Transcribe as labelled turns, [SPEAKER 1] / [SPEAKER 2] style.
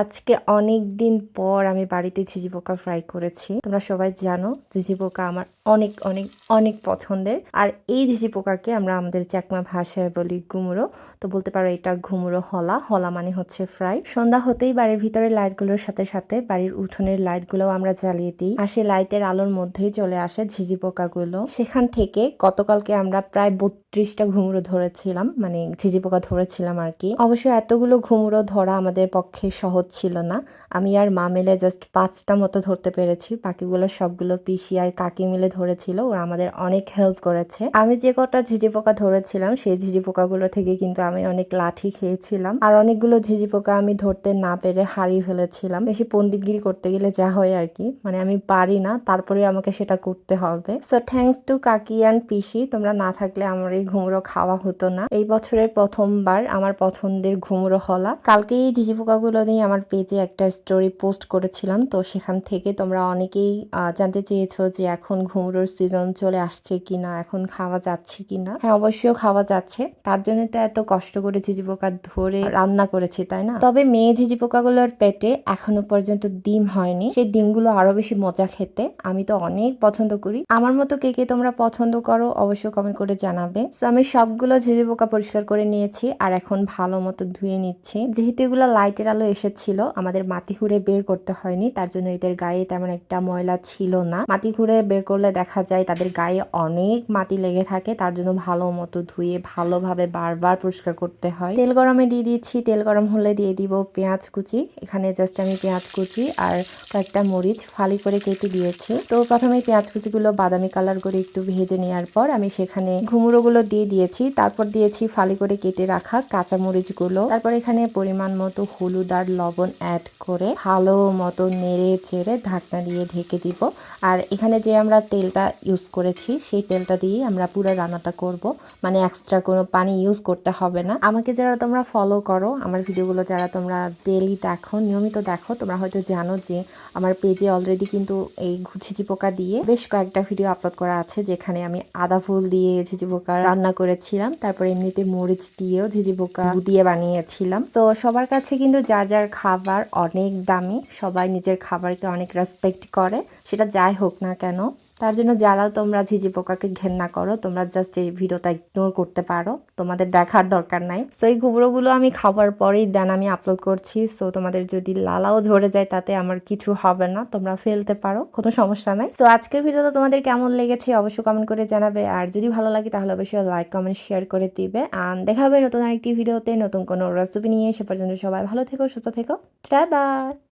[SPEAKER 1] আজকে অনেক দিন পর আমি বাড়িতে ঝিঝি পোকা ফ্রাই করেছি। তোমরা সবাই জানো ঝিঝি পোকা আমার অনেক অনেক অনেক পছন্দের। আর এই ঝিঝি পোকাকে আমরা আমাদের চাকমা ভাষায় বলি ঘুমুরো তো বলতে পারো এটা ঘুমুরো হলা। হলা মানে হচ্ছে ফ্রাই সন্ধ্যা হতেই বাড়ির ভিতরে লাইটগুলোর সাথে সাথে বাড়ির উঠোনের লাইটগুলোও আমরা জ্বালিয়ে দিই। আর সেই লাইটের আলোর মধ্যেই চলে আসে ঝিঝি পোকাগুলো। সেখান থেকে গতকালকে আমরা প্রায় বত্রিশটা ঘুমুরো ধরেছিলাম মানে ঝিঝি পোকা ধরেছিলাম আর কি। অবশ্যই এতগুলো ঘুমুরো ধরা আমাদের পক্ষে সহজ ছিল না। আমি আর মা মিলে জাস্ট পাঁচটা মতো ধরতে পেরেছি। বাকিগুলো সবগুলো পিসি আর কাকি মিলে ধরেছিল। ওরা আমাদের অনেক হেল্প করেছে। আমি যে কটা ঝিঝি পোকা ধরেছিলাম, সেই ঝিঝি পোকাগুলো থেকে কিন্তু আমি অনেক লাঠি খেয়েছিলাম। আর অনেকগুলো ঝিঝি পোকা আমি ধরতে না পেরে হারিয়ে ফেলেছিলাম। বেশি পন্দিতগিরি করতে গেলে যা হয় আর কি মানে আমি পারি না তারপরে আমাকে সেটা করতে হবে। সো থ্যাঙ্কস টু কাকি অ্যান্ড পিসি, তোমরা না থাকলে আমার এই ঘুমরো খাওয়া হতো না। এই বছরের প্রথমবার আমার পছন্দের ঘুমরো হলা। কালকে এই ঝিঝি পোকাগুলো নিয়ে আমার পেজে একটা স্টোরি পোস্ট করেছিলাম, তো সেখান থেকে তোমরা অনেকেই জানতে চেয়েছো যে এখন ঘুমরোর সিজন চলে আসছে কিনা, এখন খাওয়া যাচ্ছে কিনা। হ্যাঁ অবশ্যই খাওয়া যাচ্ছে। তার জন্য তো এত কষ্ট করে ঝিঝি পোকা ধরে রান্না করেছি, তাই না? তবে মেয়ে ঝিঝি পোকাগুলোর পেটে এখনও পর্যন্ত ডিম হয়নি। সেই ডিমগুলো আরও বেশি মজা খেতে আমি তো অনেক পছন্দ করি। আমার মতো কে কে তোমরা পছন্দ করো অবশ্যই কমেন্ট করে জানাবে। তো আমি সবগুলো ঝিঝি পোকা পরিষ্কার করে নিয়েছি আর এখন ভালো মতো ধুয়ে নিচ্ছি। যেহেতু এগুলো লাইটের আলো এসেছিল আমাদের মাটি হুড়ে বের করতে হয়নি, তার জন্য এদের গায়ে তেমন একটা ময়লা ছিল না। মাটি হুড়ে বের করলে দেখা যায় তাদের গায়ে অনেক মাটি লেগে থাকে, তার জন্য ভালো মতো ধুয়ে ভালোভাবে বারবার পরিষ্কার করতে হয়। তেল গরমে দিয়ে দিচ্ছি, তেল গরম হলে দিয়ে দিব পেঁয়াজ কুচি। এখানে জাস্ট আমি পেঁয়াজ কুচি আর কয়েকটা মরিচ ফালি করে কেটে দিয়েছি। তো প্রথমে পেঁয়াজ কুচিগুলো বাদামি কালার করে একটু ভেজে নেওয়ার পর আমি সেখানে ঘুমুরোগুলো দিয়ে দিয়েছি, তারপর দিয়েছি ফালি করে কেটে রাখা কাঁচা মরিচগুলো। তারপর এখানে পরিমাণ মতো হলুদ আর লবণ অ্যাড করে ভালো মতো নেড়ে চেড়ে ঢাকনা দিয়ে ঢেকে দিব। আর এখানে যে আমরা তেলটা ইউজ করেছি, সেই তেলটা দিয়ে আমরা পুরো রান্নাটা করব। মানে এক্সট্রা কোনো পানি ইউজ করতে হবে না। আমাকে যারা তোমরা ফলো করো, আমার ভিডিওগুলো যারা তোমরা ডেলি দেখো, নিয়মিত দেখো, তোমরা হয়তো জানো যে আমার পেজে অলরেডি কিন্তু এই ঝিঝি পোকা দিয়ে বেশ কয়েকটা ভিডিও আপলোড করা আছে, যেখানে আমি আদা ফুল দিয়ে ঝিঝি পোকা রান্না করেছিলাম। তারপর এমনিতে মরিচ দিয়েও ঝিঝি পোকা দিয়ে বানিয়েছিলাম। তো সবার কাছে কিন্তু যার যার খাবার অনেক দামি সবাই নিজের খাবারকে অনেক রেসপেক্ট করে। সেটা যাই হোক না কেন তার জন্য যারা তোমরা ঝিঝি পোকাকে ঘেন্না করো, তোমরা জাস্ট এই ভিডিওটা ইগনোর করতে পারো। তোমাদের দেখার দরকার নাই। সো এই গুঁড়োগুলো আমি খাবার পরেই দেন আমি আপলোড করছি। সো তোমাদের যদি লালাও ঝরে যায়, তাতে আমার কিছু হবে না। তোমরা ফেলতে পারো, কোনো সমস্যা নাই। সো আজকের ভিডিওটা তোমাদের কেমন লেগেছে অবশ্যই কমেন্ট করে জানাবে। আর যদি ভালো লাগে, তাহলে অবশ্যই লাইক কমেন্ট শেয়ার করে দিবে। আর দেখা হবে নতুন আরেকটি ভিডিওতে, নতুন কোনো রেসিপি নিয়ে। সে পর্যন্ত সবাই ভালো থেকো, সুস্থ থেকো। বাই